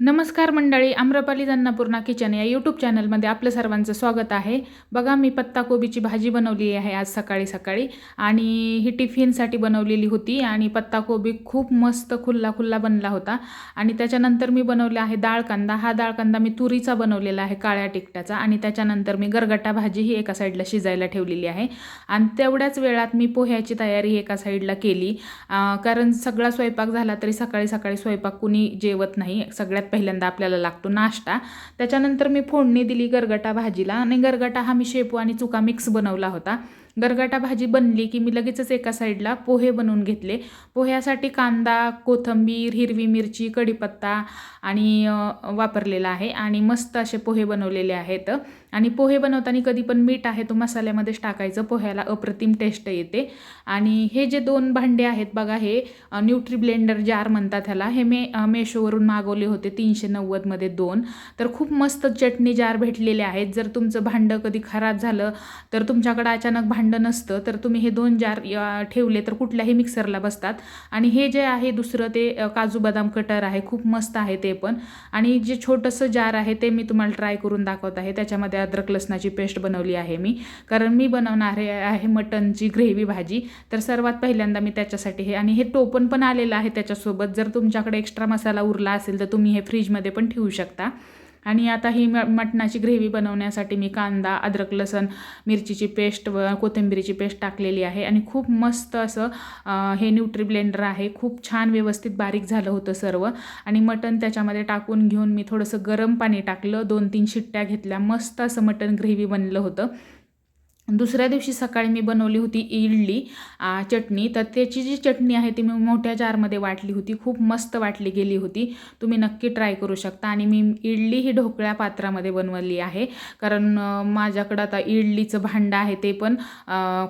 नमस्कार मंडळी आम्रपाली अन्नपूर्णा किचन या यूट्यूब चॅनलमध्ये आपलं सर्वांचं स्वागत आहे. बघा मी पत्ताकोबीची भाजी बनवली आहे आज सकाळी सकाळी आणि ही टिफिनसाठी बनवलेली होती आणि पत्ताकोबी खूप मस्त खुल्ला खुल्ला बनला होता. आणि त्याच्यानंतर मी बनवला आहे डाळ कांदा. हा डाळ कांदा मी तुरीचा बनवलेला आहे काळ्या टिकट्याचा आणि त्याच्यानंतर मी गरगटा भाजी ही एका साईडला शिजायला ठेवलेली आहे. आणि तेवढ्याच वेळात मी पोह्याची तयारी एका साईडला केली. कारण सगळा स्वयंपाक झाला तरी सकाळी सकाळी स्वयंपाक कुणी जेवत नाही. सगळ्यात पहिल्यांदा आपल्याला लागतो नाश्ता. त्याच्यानंतर मी फोडणी दिली गरगटा भाजीला आणि गरगटा हा मी शेपू आणि चुका मिक्स बनवला होता. गरगाटा भाजी बनली की मी लगेचच एका साईडला पोहे बनवून घेतले. पोह्यासाठी कांदा कोथिंबीर हिरवी मिरची कढीपत्ता आणि वापरलेला आहे आणि मस्त असे पोहे बनवलेले आहेत. आणि पोहे बनवताना कधी पण मीठ आहे तो मसाल्यामध्येच टाकायचं पोह्याला अप्रतिम टेस्ट येते. आणि हे जे दोन भांडे आहेत बघा हे न्यूट्रीब्लेंडर न्यूट्री ब्लेंडर जार म्हणतात ह्याला हे मे मेशोवरून मागवले होते तीनशे नव्वदमध्ये दोन. तर खूप मस्त चटणी जार भेटलेले आहेत. जर तुमचं भांडं कधी खराब झालं तर तुमच्याकडं अचानक भांडं नसतं तर तुम्ही हे दोन जार ठेवले तर कुठल्याही मिक्सरला बसतात. आणि हे जे आहे दुसरं ते काजू बदाम कटर आहे खूप मस्त आहे ते पण. आणि जे छोटंसं जार आहे ते मी तुम्हाला ट्राय करून दाखवत आहे. त्याच्यामध्ये अद्रक लसणाची पेस्ट बनवली आहे मी. कारण मी बनवणार आहे आहे मटनची ग्रेव्ही भाजी. तर सर्वात पहिल्यांदा मी त्याच्यासाठी हे आणि हे टोपण पण आलेलं आहे त्याच्यासोबत. जर तुमच्याकडे एक्स्ट्रा मसाला उरला असेल तर तुम्ही हे फ्रीजमध्ये पण ठेवू शकता. आणि आता ही म मटणाची ग्रेव्ही बनवण्यासाठी मी कांदा अद्रक लसण मिरचीची पेस्ट व कोथिंबिरीची पेस्ट टाकलेली आहे. आणि खूप मस्त असं हे न्यूट्री ब्लेंडर आहे. खूप छान व्यवस्थित बारीक झालं होतं सर्व. आणि मटण त्याच्यामध्ये टाकून घेऊन मी थोडंसं गरम पाणी टाकलं. दोन तीन शिट्ट्या घेतल्या. मस्त असं मटण ग्रेव्ही बनलं होतं. दुसऱ्या दिवशी सकाळी मी बनवली होती इडली चटणी. तर त्याची जी चटणी आहे ती मी मोठ्या जारमध्ये वाटली होती. खूप मस्त वाटली गेली होती. तुम्ही नक्की ट्राय करू शकता. आणि मी इडली ही ढोकळ्या पात्रामध्ये बनवली आहे. कारण माझ्याकडं आता इडलीचं भांडं आहे ते पण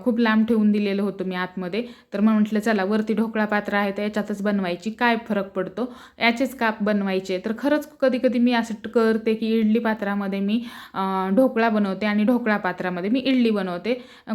खूप लांब ठेवून दिलेलं होतं मी आतमध्ये. तर मग म्हटलं चला वरती ढोकळा पात्र आहे तर याच्यातच बनवायची. काय फरक पडतो? याचेच काप बनवायचे. तर खरंच कधी कधी मी असं करते की इडली पात्रामध्ये मी ढोकळा बनवते आणि ढोकळा पात्रामध्ये मी इडली बनवते.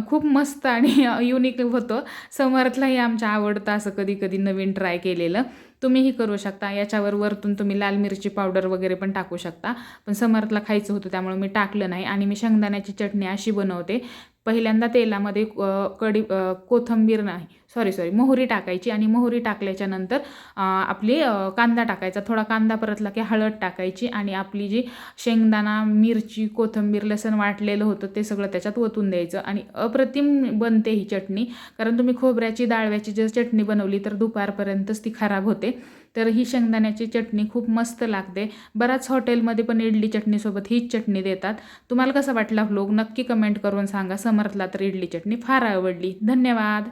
खूप मस्त आणि युनिक होतं. समर्थलाही आमच्या आवडतं असं कधी कधी नवीन ट्राय केलेलं. तुम्हीही करू शकता. याच्यावर वरतून तुम्ही लाल मिरची पावडर वगैरे पण टाकू शकता. पण समर्थला खायचं होतं त्यामुळे मी टाकलं नाही आणि मी शेंगदाण्याची चटणी अशी बनवते. पहिल्यांदा तेलामध्ये कडी कढी कोथिंबीर नाही सॉरी सॉरी मोहरी टाकायची आणि मोहरी टाकल्याच्या नंतर आपली कांदा टाकायचा. थोडा कांदा परतला की हळद टाकायची आणि आपली जी शेंगदाणा मिरची कोथिंबीर लसण वाटलेलं होतं ते सगळं त्याच्यात ओतून द्यायचं. आणि अप्रतिम बनते ही चटणी. कारण तुम्ही खोबऱ्याची डाळव्याची जर चटणी बनवली तर दुपारपर्यंतच ती खराब होते. तर ही शेंगदाण्याची चटणी खूप मस्त लागते. बऱ्याच हॉटेलमध्ये पण इडली चटणीसोबत हीच चटणी देतात. तुम्हाला कसा वाटला व्लॉग नक्की कमेंट करून सांगा. समर्थला तर इडली चटणी फार आवडली. धन्यवाद!